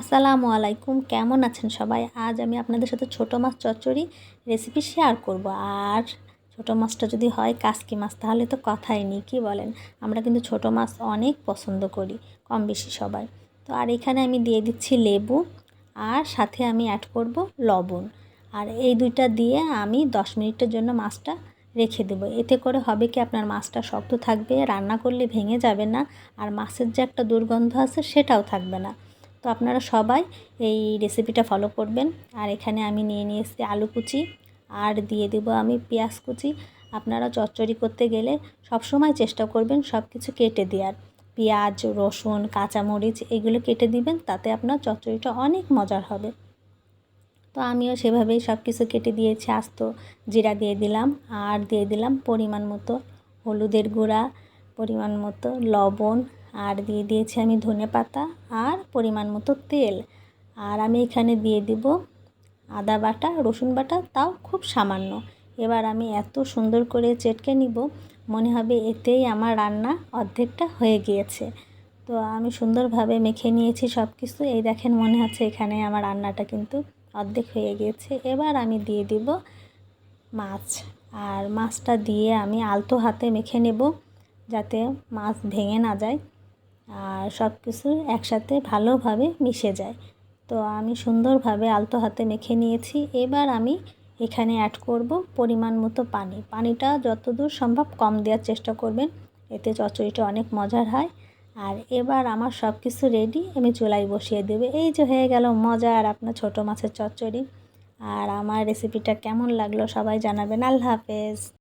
আসসালামু আলাইকুম, কেমন আছেন সবাই? আজ আমি আপনাদের সাথে ছোটো মাছ চচ্চড়ি রেসিপি শেয়ার করব। আর ছোটো মাছটা যদি হয় কাসকি মাছ, তাহলে তো কথাই নেই, কী বলেন? আমরা কিন্তু ছোটো মাছ অনেক পছন্দ করি, কম বেশি সবাই তো আর এখানে আমি দিয়ে দিচ্ছি লেবু, আর সাথে আমি অ্যাড করব লবণ। আর এই দুইটা দিয়ে আমি দশ মিনিটের জন্য মাছটা রেখে দেবো। এতে করে হবে কি আপনার মাছটা শক্ত থাকবে, রান্না করলে ভেঙে যাবে না, আর মাছের যে একটা দুর্গন্ধ আছে সেটাও থাকবে না। তো আপনারা সবাই এই রেসিপিটা ফলো করবেন। আর এখানে আমি নিয়ে নিয়েছি আলু কুচি, আর দিয়ে দেবো আমি পেঁয়াজ কুচি। আপনারা চচ্চড়ি করতে গেলে সব সময় চেষ্টা করবেন সব কিছু কেটে দেওয়ার। পেঁয়াজ, রসুন, কাঁচামরিচ এগুলো কেটে দিবেন, তাতে আপনার চচ্চড়িটা অনেক মজার হবে। তো আমিও সেভাবেই সব কিছু কেটে দিয়েছি, আস্ত জিরা দিয়ে দিলাম, আর দিয়ে দিলাম পরিমাণ মতো হলুদের গুঁড়া, পরিমাণ মতো লবণ আর দিয়ে দিয়েছি আমি ধনে পাতা আর পরিমাণ মতো তেল। আর আমি এখানে দিয়ে দিব আদা বাটা, রসুন বাটা, তাও খুব সামান্য। এবার আমি এত সুন্দর করে চেটকে নিব, মনে হবে এতেই আমার রান্না অর্ধেকটা হয়ে গিয়েছে। তো আমি সুন্দরভাবে মেখে নিয়েছি সব কিছু এই দেখেন মনে হচ্ছে এখানে আমার রান্নাটা কিন্তু অর্ধেক হয়ে গিয়েছে। এবার আমি দিয়ে দিব মাছ। আর মাছটা দিয়ে আমি আলতো হাতে মেখে নেব, যাতে মাছ ভেঙে না যায়। আর সব কিছু একসাথে ভালোভাবে মিশে যায়। তো আমি সুন্দরভাবে আলতো হাতে মেখে নিয়েছি। এবার আমি এখানে অ্যাড করব পরিমাণ মতো পানি। পানিটা যতদূর সম্ভব কম দেওয়ার চেষ্টা করবেন, এতে চচ্চড়িটা অনেক মজার হয়। আর এবার আমার সব কিছু রেডি আমি চুলাই বসিয়ে দেবে। এই যে হয়ে গেল মজা আর আপনার ছোটো মাছের চচ্চড়ি। আর আমার রেসিপিটা কেমন লাগল সবাই জানাবেন। আল্লাহ হাফেজ।